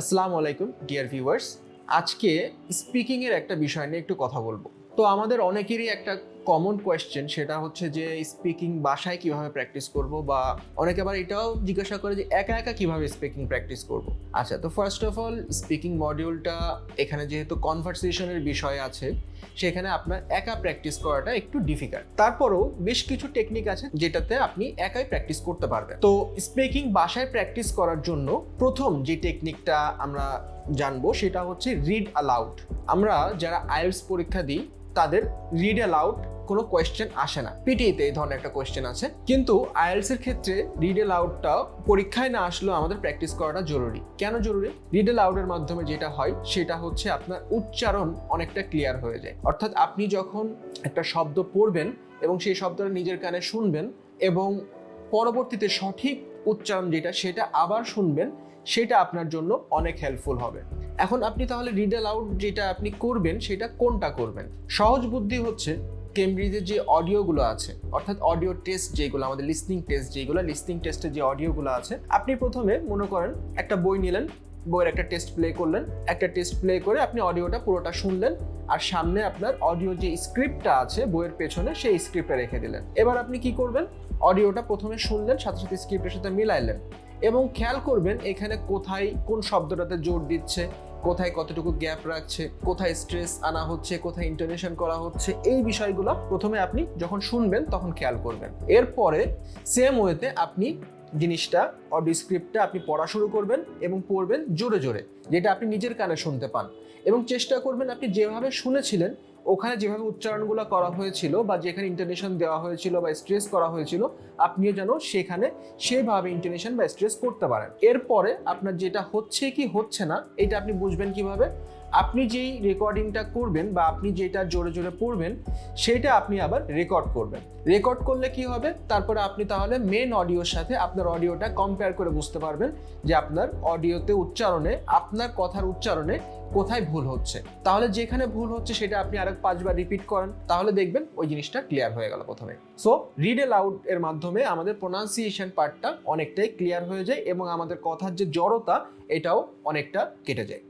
আসসালামু আলাইকুম, dear viewers. আজকে স্পিকিং এর একটা বিষয় নিয়ে একটু কথা বলব। তো আমাদের অনেকেরই একটা কমন কোয়েশ্চেন সেটা হচ্ছে যে স্পিকিং বাসায় কীভাবে প্র্যাকটিস করব বা অনেকে আবার এটাও জিজ্ঞাসা করে যে একা একা কীভাবে স্পিকিং প্র্যাকটিস করব। আচ্ছা তো ফার্স্ট অফ অল স্পিকিং মডিউলটা এখানে যেহেতু কনভারসেশনের বিষয় আছে, সেখানে আপনার একা প্র্যাকটিস করাটা একটু ডিফিকাল্ট তারপরেও বেশ কিছু টেকনিক আছে যেটাতে আপনি একাই প্র্যাকটিস করতে পারবেন। তো স্পিকিং বাসায় প্র্যাকটিস করার জন্য প্রথম যে টেকনিকটা আমরা জানব সেটা হচ্ছে রিড অ্যালাউড আমরা যারা আইএলস পরীক্ষা দিই, তাদের রিড অ্যালাউড কোনো কোয়েশ্চেন আসে না। পিটিতে এই ধরনের একটা কোয়েশ্চেন আছে। কিন্তু আইএলস এর ক্ষেত্রে রিড অ্যালাউডটা পরীক্ষায় না আসলেও আমাদের প্র্যাকটিস করাটা জরুরি। কেন জরুরি? রিড অ্যালাউডের মাধ্যমে যেটা হয়, সেটা হচ্ছে আপনার উচ্চারণ অনেকটা ক্লিয়ার হয়ে যায়। অর্থাৎ আপনি যখন একটা শব্দ পড়বেন এবং সেই শব্দটা নিজের কানে শুনবেন এবং পরবর্তীতে সঠিক উচ্চারণ যেটা, সেটা আবার শুনবেন, সেটা আপনার জন্য অনেক হেল্পফুল হবে। এখন আপনি তাহলে রিড অ্যালাউড যেটা আপনি করবেন, সেটা কোনটা করবেন? সহজ বুদ্ধি হচ্ছে কেমব্রিজের যে অডিওগুলো আছে, অর্থাৎ অডিও টেস্ট যেগুলো, আমাদের লিসনিং টেস্ট যেগুলো লিসনিং টেস্টের যে অডিওগুলো আছে, আপনি প্রথমে মনে করেন একটা বই নিলেন, বইয়ের একটা টেস্ট প্লে করলেন, একটা টেস্ট প্লে করে আপনি অডিওটা পুরোটা শুনলেন, আর সামনে আপনার অডিও যে স্ক্রিপ্টটা আছে বইয়ের পেছনে সেই স্ক্রিপ্টটা রেখে দিলেন। এবার আপনি কি করবেন? অডিওটা প্রথমে শুনলেন, সাথে সাথে স্ক্রিপ্টের সাথে মিলাইলেন এবং খেয়াল করবেন এখানে কোথায় কোন শব্দটাতে জোর দিচ্ছে কোথায় কতটুকু গ্যাপ রাখছে, কোথায় স্ট্রেস আনা হচ্ছে, কোথায় ইন্টারনেশন করা হচ্ছে, এই বিষয়গুলো প্রথমে আপনি যখন শুনবেন তখন খেয়াল করবেন। এরপরে সেম ওয়েতে আপনি জিনিসটা অডিও স্ক্রিপ্টটা আপনি পড়া শুরু করবেন এবং পড়বেন জোরে জোরে, যেটা আপনি নিজের কানে শুনতে পান। এবং চেষ্টা করবেন আপনি যেভাবে শুনেছিলেন ওখানে যেভাবে উচ্চারণগুলো করা হয়েছিল বা যেখানে ইন্টারনেশন দেওয়া হয়েছিল বা স্ট্রেস করা হয়েছিল, আপনিও যেন সেখানে সেভাবে ইন্টারনেশন বা স্ট্রেস করতে পারেন। এরপরে আপনার যেটা হচ্ছে কি হচ্ছে না, এটা আপনি বুঝবেন কীভাবে? আপনি যেই রেকর্ডিংটা করবেন বা আপনি যেটা জোরে জোরে পড়বেন, সেটা আপনি আবার রেকর্ড করবেন। রেকর্ড করলে কি হবে? তারপরে আপনি তাহলে মেন অডিওর সাথে আপনার অডিওটা কম্পেয়ার করে বুঝতে পারবেন যে আপনার অডিওতে উচ্চারণে, আপনার কথার উচ্চারণে কোথায় ভুল হচ্ছে। তাহলে যেখানে ভুল হচ্ছে সেটা আপনি আরেক পাঁচবার রিপিট করেন, তাহলে দেখবেন ওই জিনিসটা ক্লিয়ার হয়ে গেল প্রথমে। সো রিড এলাউড এর মাধ্যমে আমাদের প্রোনাউন্সিয়েশন পার্টটা অনেকটাই ক্লিয়ার হয়ে যায় এবং আমাদের কথার যে জড়তা, এটাও অনেকটা কেটে যায়।